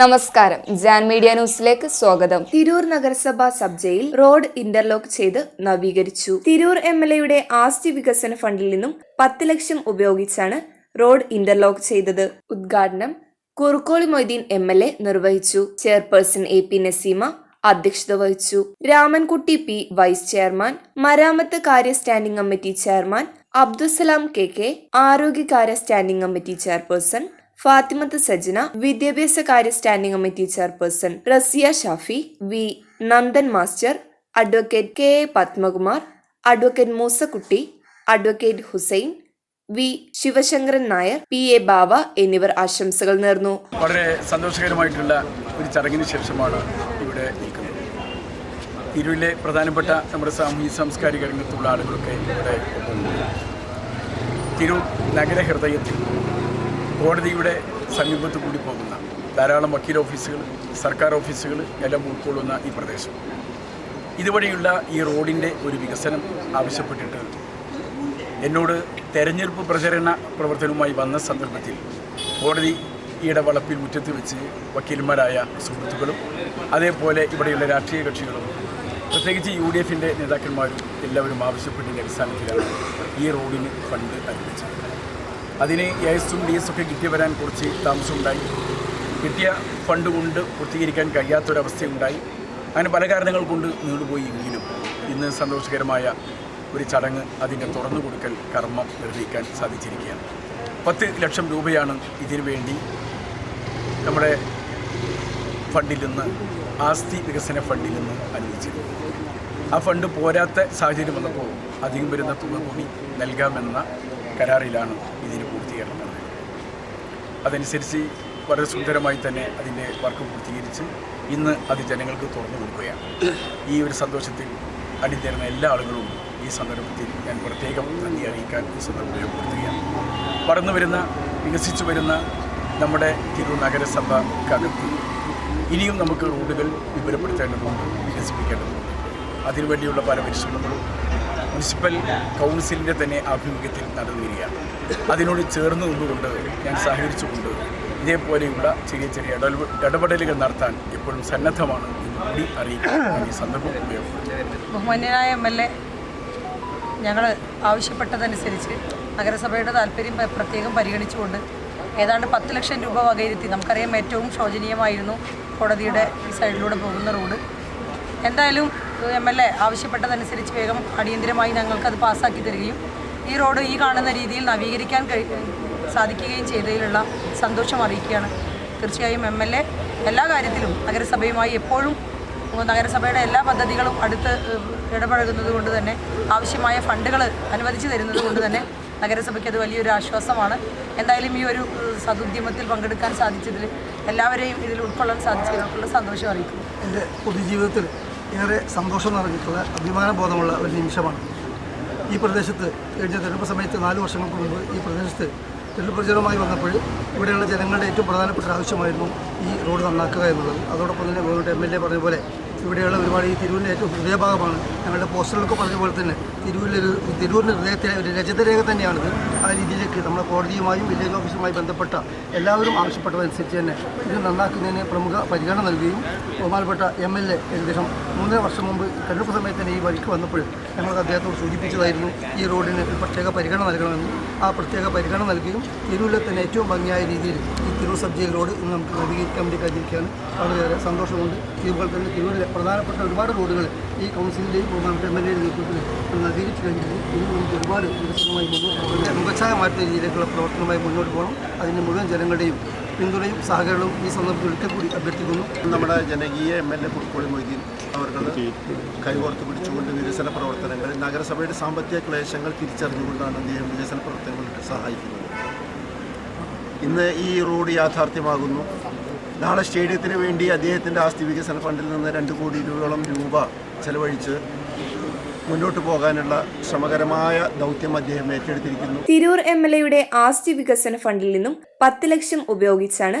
നമസ്കാരം. ജാൻ മീഡിയ ന്യൂസിലേക്ക് സ്വാഗതം. തിരൂർ നഗരസഭാ സബ് ജയിൽ റോഡ് ഇന്റർലോക്ക് ചെയ്ത് നവീകരിച്ചു. തിരൂർ എം എൽ എയുടെ ആസ്തി വികസന ഫണ്ടിൽ നിന്നും പത്ത് ലക്ഷം ഉപയോഗിച്ചാണ് റോഡ് ഇന്റർലോക്ക് ചെയ്തത്. ഉദ്ഘാടനം Kurukkoli Moideen M L A നിർവഹിച്ചു. ചെയർപേഴ്സൺ എ പി നസീമ അധ്യക്ഷത വഹിച്ചു. രാമൻകുട്ടി പി വൈസ് ചെയർമാൻ മരാമത്ത് കാര്യ standing committee chairman Abdussalam K K ആരോഗ്യകാര്യ standing committee chairperson Fathimath Sajana വിദ്യാഭ്യാസ കാര്യ standing committee chairperson Raziya Shafi V Nandan master advocate K A Padmakumar advocate Moosakutty advocate Hussain V Sivasankaran Nair P A Bava എന്നിവർ ആശംസകൾ നേർന്നു. വളരെ സന്തോഷകരമായിട്ടുള്ള ഒരു ചടങ്ങിന് ശേഷമാണ് ഇവിടെ തിരുവിലെ പ്രധാനപ്പെട്ട നമ്മുടെ സാമൂഹ്യ സാംസ്കാരിക രംഗത്തുള്ള ആളുകളൊക്കെ ഇവിടെ തിരു നഗര നഗരഹൃദയത്തിൽ കോടതിയുടെ സമീപത്ത് കൂടി പോകുന്ന ധാരാളം വക്കീൽ ഓഫീസുകൾ സർക്കാർ ഓഫീസുകൾ എല്ലാം ഉൾക്കൊള്ളുന്ന ഈ പ്രദേശം. ഇതുവഴിയുള്ള ഈ റോഡിന്റെ ഒരു വികസനം ആവശ്യപ്പെട്ടിട്ട് എന്നോട് തെരഞ്ഞെടുപ്പ് പ്രചരണ പ്രവർത്തനവുമായി വന്ന സന്ദർഭത്തിൽ കോടതി ഈയിടെ വളപ്പിൽ മുറ്റത്ത് വെച്ച് വക്കീലന്മാരായ സുഹൃത്തുക്കളും അതേപോലെ ഇവിടെയുള്ള രാഷ്ട്രീയ കക്ഷികളും പ്രത്യേകിച്ച് യു ഡി എഫിന്റെ നേതാക്കന്മാരും എല്ലാവരും ആവശ്യപ്പെട്ടതിന്റെ അടിസ്ഥാനത്തിലാണ് ഈ റോഡിന് ഫണ്ട് അനുവദിച്ചത്. അതിന് എസും ഡി എസും ഒക്കെ കിട്ടി വരാൻ കുറച്ച് താമസമുണ്ടായി കിട്ടിയ ഫണ്ട് കൊണ്ട് പൂർത്തീകരിക്കാൻ കഴിയാത്തൊരവസ്ഥയുണ്ടായി. അങ്ങനെ പല കാരണങ്ങൾ കൊണ്ട് നീണ്ടുപോയി എങ്കിലും ഇന്ന് സന്തോഷകരമായ ഒരു ചടങ്ങ് അതിന്റെ തുറന്നു കൊടുക്കൽ കർമ്മം നിർവഹിക്കാൻ സാധിച്ചിരിക്കുകയാണ്. പത്ത് ലക്ഷം രൂപയാണ് ഇതിനു വേണ്ടി നമ്മുടെ ഫണ്ടിൽ നിന്ന് ആസ്തി വികസന ഫണ്ടിൽ നിന്ന് അനുവദിച്ചത് ആ ഫണ്ട് പോരാത്ത സാഹചര്യം വന്നപ്പോൾ അധികം വരുന്ന തുക കൂടി നൽകാമെന്ന കരാറിലാണ് ഇതിന് അതനുസരിച്ച് വളരെ സുന്ദരമായി തന്നെ അതിന്റെ വർക്ക് പൂർത്തീകരിച്ച് ഇന്ന് അത് ജനങ്ങൾക്ക് തുറന്നു കൊടുക്കുകയാണ്. ഈ ഒരു സന്തോഷത്തിൽ അണിതരുന്ന എല്ലാ ആളുകളും ഈ സന്ദർഭത്തിൽ ഞാൻ പ്രത്യേകം നന്ദി അറിയിക്കാൻ ഈ സന്ദർഭം ഉപയോഗപ്പെടുത്തുകയാണ് വളർന്നു വരുന്ന വികസിച്ചു വരുന്ന നമ്മുടെ തിരൂർ നഗരസഭക്കകത്ത് ഇനിയും നമുക്ക് റോഡുകൾ വിപുലപ്പെടുത്തേണ്ടതുണ്ട് വികസിപ്പിക്കേണ്ടതുണ്ട്. അതിനുവേണ്ടിയുള്ള പല പരിശ്രമങ്ങളും മുനിസിപ്പൽ കൗൺസിലിന്റെ തന്നെ ആഭിമുഖ്യത്തിൽ നടന്നു വരികയാണ് അതിനോട് ചേർന്ന് നിന്നുകൊണ്ട് ഞാൻ സഹകരിച്ചുകൊണ്ട് ഇതേപോലെയുള്ള ചെറിയ ചെറിയ ഇടപെ- ഇടപെടലുകൾ നടത്താൻ എപ്പോഴും സന്നദ്ധമാണ് കൂടി അറിയിക്കാൻ ഈ സന്ദർഭം ബഹുമാന്യനായ എം എൽ എ ഞങ്ങൾ ആവശ്യപ്പെട്ടതനുസരിച്ച് നഗരസഭയുടെ താല്പര്യം പ്രത്യേകം പരിഗണിച്ചുകൊണ്ട് ഏതാണ്ട് പത്ത് ലക്ഷം രൂപ വകയിരുത്തി നമുക്കറിയാം ഏറ്റവും ശോചനീയമായിരുന്നു കോടതിയുടെ ഈ സൈഡിലൂടെ പോകുന്ന റോഡ്. എന്തായാലും എം എൽ എ ആവശ്യപ്പെട്ടതനുസരിച്ച് വേഗം അടിയന്തിരമായി ഞങ്ങൾക്കത് പാസ്സാക്കി തരികയും ഈ റോഡ് ഈ കാണുന്ന രീതിയിൽ നവീകരിക്കാൻ സാധിക്കുകയും ചെയ്തതിലുള്ള സന്തോഷം അറിയിക്കുകയാണ്. തീർച്ചയായും എം എൽ എ എല്ലാ കാര്യത്തിലും നഗരസഭയുമായി എപ്പോഴും നഗരസഭയുടെ എല്ലാ പദ്ധതികളും അടുത്ത് ഇടപഴകുന്നത് കൊണ്ട് തന്നെ ആവശ്യമായ ഫണ്ടുകൾ അനുവദിച്ചു തരുന്നത് കൊണ്ട് തന്നെ നഗരസഭയ്ക്ക് അത് വലിയൊരു ആശ്വാസമാണ്. എന്തായാലും ഈ ഒരു സതുദ്യമത്തിൽ പങ്കെടുക്കാൻ സാധിച്ചതിൽ എല്ലാവരെയും ഇതിൽ ഉൾക്കൊള്ളാൻ സാധിച്ചതിനുള്ള സന്തോഷം അറിയിക്കുന്നു. എന്റെ പൊതുജീവിതത്തിൽ ഏറെ സന്തോഷം നിറഞ്ഞിട്ടുള്ള അഭിമാനബോധമുള്ള ഒരു നിമിഷമാണ്. ഈ പ്രദേശത്ത് കഴിഞ്ഞ തെരഞ്ഞെടുപ്പ് സമയത്ത് നാല് വർഷങ്ങൾക്ക് മുമ്പ് ഈ പ്രദേശത്ത് തെരഞ്ഞെടുപ്പ് പ്രചരണമായി വന്നപ്പോൾ ഇവിടെയുള്ള ജനങ്ങളുടെ ഏറ്റവും പ്രധാനപ്പെട്ട ആവശ്യമായിരുന്നു ഈ റോഡ് നന്നാക്കുക എന്നുള്ളത്. അതോടൊപ്പം തന്നെ ഗവൺമെന്റ് എം എൽ എ പറഞ്ഞ പോലെ ഇവിടെയുള്ള ഒരുപാട് ഈ തിരൂരിന്റെ ഏറ്റവും ഹൃദയഭാഗമാണ്. ഞങ്ങളുടെ പോസ്റ്ററിലൊക്കെ പറഞ്ഞ പോലെ തന്നെ തിരൂരിലൊരു തിരൂരിന്റെ ഹൃദയത്തിലെ ഒരു രജതരേഖ തന്നെയാണിത്. ആ രീതിയിലേക്ക് നമ്മുടെ കോടതിയുമായും വില്ലേജ് ഓഫീസുമായി ബന്ധപ്പെട്ട എല്ലാവരും ആവശ്യപ്പെട്ടതനുസരിച്ച് തന്നെ ഇത് നന്നാക്കുന്നതിന് പ്രമുഖ പരിഗണന നൽകുകയും ബഹുമാനപ്പെട്ട എം എൽ എ ഏകദേശം മൂന്നര വർഷം മുമ്പ് തെരഞ്ഞെടുപ്പ് സമയത്ത് തന്നെ ഈ വഴിക്ക് വന്നപ്പോൾ ഞങ്ങൾക്ക് അദ്ദേഹത്തോട് സൂചിപ്പിച്ചതായിരുന്നു ഈ റോഡിന് ഒരു പ്രത്യേക പരിഗണന നൽകണമെന്ന്. ആ പ്രത്യേക പരിഗണന നൽകുകയും തിരൂരിലെ തന്നെ ഏറ്റവും ഭംഗിയായ രീതിയിൽ ഈ തിരൂർ സബ് ജയിൽ റോഡ് ഇന്ന് നമുക്ക് നവീകരിക്കാൻ വേണ്ടി കഴിഞ്ഞിരിക്കുകയാണ്. വളരെയേറെ സന്തോഷമുണ്ട്. ഇതുപോലെ തന്നെ തിരൂരിലെ പ്രധാനപ്പെട്ട ഒരുപാട് റോഡുകൾ ഈ കൗൺസിലിന്റെയും ബഹുമാനപ്പെട്ട എം എൽ എയുടെ നേതൃത്വത്തിൽ നവീകരിച്ചു കഴിഞ്ഞിട്ടുണ്ട് ഇനി നമുക്ക് ഒരുപാട് വികസനമായി മുന്നോട്ട് മാറ്റുന്ന രീതിയിലേക്കുള്ള പ്രവർത്തനമായി മുന്നോട്ട് പോകണം. അതിന് മുഴുവൻ ജനങ്ങളുടെയും പിന്തുണയും സഹകരണവും ഈ സന്ദർഭത്തിൽ ഒരിക്കൽ കൂടി അഭ്യർത്ഥിക്കുന്നു. നമ്മുടെ ജനകീയ M L A Pulkkoli Moideen അവർ കൈകോർത്ത് പിടിച്ചുകൊണ്ട് വികസന പ്രവർത്തനങ്ങൾ നഗരസഭയുടെ സാമ്പത്തിക ക്ലേശങ്ങൾ തിരിച്ചറിഞ്ഞുകൊണ്ടാണ് അദ്ദേഹം വികസന പ്രവർത്തനങ്ങൾക്ക് സഹായിക്കുന്നത്. ഇന്ന് ഈ റോഡ് യാഥാർത്ഥ്യമാകുന്നു. നാളെ സ്റ്റേഡിയത്തിന് വേണ്ടി അദ്ദേഹത്തിന്റെ ആസ്തി വികസന ഫണ്ടിൽ നിന്ന് രണ്ട് കോടി രൂപയോളം രൂപ ചെലവഴിച്ച് മുന്നോട്ട് പോകാനുള്ള ശ്രമകരമായ ദൗത്യം അദ്ദേഹം ഏറ്റെടുത്തിരിക്കുന്നു. തിരൂർ എം എൽ എയുടെ ആസ്തി വികസന ഫണ്ടിൽ നിന്നും പത്ത് ലക്ഷം ഉപയോഗിച്ചാണ്